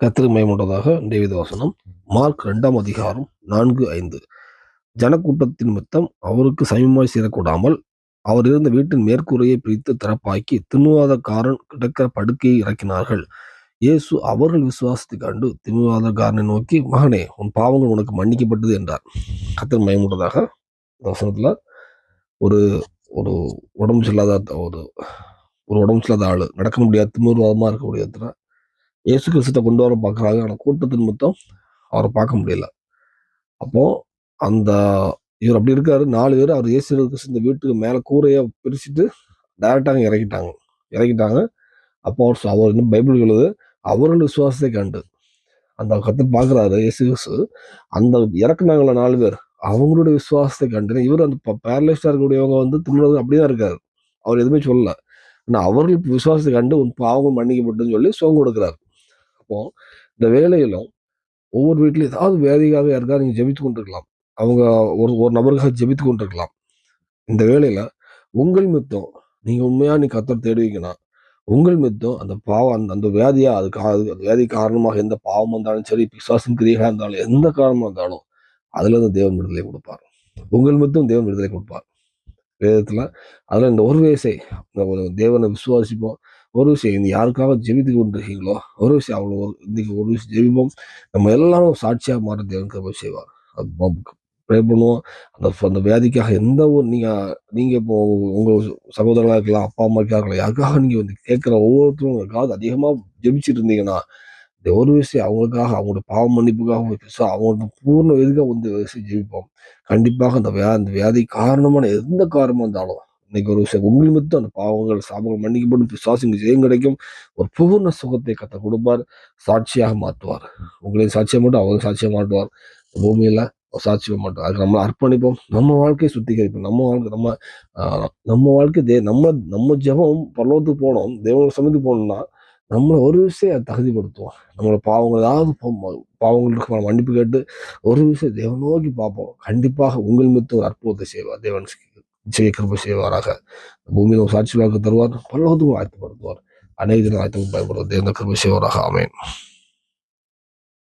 கத்திரி டேவித வசனம். மார்க் ரெண்டாம் அதிகாரம் நான்கு ஐந்து. ஜனக்கூட்டத்தின் மித்தம் அவருக்கு சமயமாய் சேரக்கூடாமல் அவர் இருந்த வீட்டின் மேற்கூரையை பிரித்து திறப்பாக்கி திமுவாதக்காரன் கிடக்கிற படுக்கையை இறக்கினார்கள். இயேசு அவர்கள் விசுவாசத்தை கண்டு திமுவாதக்காரனை நோக்கி மகனே உன் பாவங்கள் உனக்கு மன்னிக்கப்பட்டது என்றார். கத்திரி மயமுண்டதாக வசனத்தில் ஒரு ஒரு உடம்பு சரியில்லாத ஒரு ஒரு உடம்பு சரியில்லாத ஆள் நடக்க முடியாத திமுர்வாதமாக இருக்கக்கூடிய இயேசு கிறிஸ்துட்ட கொண்டு வர பார்க்குறாங்க. ஆனால் கூட்டத்தின் மொத்தம் அவரை பார்க்க முடியல. அப்போது அந்த இவர் அப்படி இருக்காரு. நாலு பேர் அவர் இயேசு கிறிஸ்து இந்த வீட்டுக்கு மேலே கூரையை பிரிச்சுட்டு டைரெக்டாக இறக்கிட்டாங்க. இறக்கிட்டாங்க. அப்போ அவர் அவர் இன்னும் பைபிள் எழுது அவர்கள் விசுவாசத்தை கண்டு. அந்த கற்று பார்க்குறாரு இயேசு கிறிஸ்து. அந்த இறக்குனாங்கள நாலு பேர் அவங்களுடைய விசுவாசத்தை கண்டு. இவர் அந்த பேரலைஸ்டாக இருக்கக்கூடியவங்க வந்து திருமணம் அப்படி தான் இருக்காரு. அவர் எதுவுமே சொல்லலை. ஆனால் அவர்கள் விசுவாசத்தை கண்டு உன் பாவங்கள் மன்னிக்கப்பட்டுன்னு சொல்லி சோகம் கொடுக்குறாரு. அப்போ இந்த வேலையிலும் ஒவ்வொரு வீட்லையும் ஏதாவது வேதிக்காக யாருக்காவது நீங்கள் ஜெபித்து கொண்டிருக்கலாம். அவங்க ஒரு ஒரு நபருக்காக ஜெபித்து கொண்டிருக்கலாம். இந்த வேலையில உங்கள் மித்தம் நீங்கள் உண்மையாக நீ கத்தர் தேடுவீங்கன்னா உங்கள் மித்தம் அந்த பாவம் அந்த அந்த வியாதியா அது கா- அது வியாதி காரணமாக எந்த பாவம் வந்தாலும் சரி பிசாசின் கிரியைகளா இருந்தாலும் எந்த காரணமாக இருந்தாலும் அதில் இருந்து தேவன் விடுதலை கொடுப்பார். உங்கள் மித்தம் தேவன் விடுதலை கொடுப்பார். வேதத்தில் அதில் இந்த ஒரு வயசை தேவனை விசுவாசிப்போம். ஒரு விஷயம் இந்த யாருக்காக ஜெபித்து கொண்டிருக்கீங்களோ ஒரு விஷயம் அவ்வளோ இன்றைக்கி இன்னைக்கு ஒரு விஷயம் ஜெபிப்போம். நம்ம எல்லாரும் சாட்சியாக மாற தேவனுக்கு போய் செய்வார். ப்ரே பண்ணுவோம். அந்த அந்த வியாதிக்காக எந்த ஒரு நீங்கள் நீங்கள் இப்போ உங்கள் சகோதரர்களாக இருக்கலாம் அப்பா அம்மாக்காக இருக்கலாம் யாருக்காக நீங்கள் வந்து கேட்குற ஒவ்வொருத்தரும் உங்களுக்காக அதிகமாக ஜெபிச்சிட்டு இருந்தீங்கன்னா இந்த ஒரு விஷயம் அவங்களுக்காக அவங்களோட பாவ மன்னிப்புக்காக பேசுவோம் அவங்களோட பூர்ண இதுக்காக வந்து விஷயம் ஜெபிப்போம். கண்டிப்பாக அந்த வியா அந்த வியாதி காரணமான எந்த காரணமாக இருந்தாலும் இன்னைக்கு ஒரு விஷயம் உங்கள் மட்டும் அந்த பாவங்கள் சாபங்கள் மன்னிக்கப்படும் பிசாசுங்க ஜெயம் கிடைக்கும். ஒரு பூர்ண சுகத்தை கத்த கொடுப்பார். சாட்சியாக மாற்றுவார். உங்களையும் சாட்சியாக மாட்டோம் அவரும் சாட்சியாக மாட்டுவார் பூமியில் சாட்சியாக மாட்டோம் அதுக்கு நம்ம அர்ப்பணிப்போம். நம்ம வாழ்க்கையை சுத்திகரிப்போம். நம்ம வாழ்க்கை நம்ம நம்ம வாழ்க்கை தே நம்ம நம்ம ஜெபம் பரலோகத்துக்கு போனோம் தேவனோட சமயத்துக்கு போனோம்னா நம்மளை ஒரு விஷயம் தகுதிப்படுத்துவோம் நம்மளோட பாவங்கள் ஏதாவது பாவங்களுக்கு நம்ம மன்னிப்பு கேட்டு ஒரு விஷயம் தேவன் நோக்கி பார்ப்போம். கண்டிப்பாக உங்கள் மித்து ஒரு அற்புதத்தை செய்வார். தேவன் చేయకృపసేవారాక భూమిలో సాక్షివాక తరువాత పల్లవదు ఆత్మపడుతున్నారు అనేక దిన ఆత్మకు భయపడదు దేవుని కృపసేవారాక ఆమె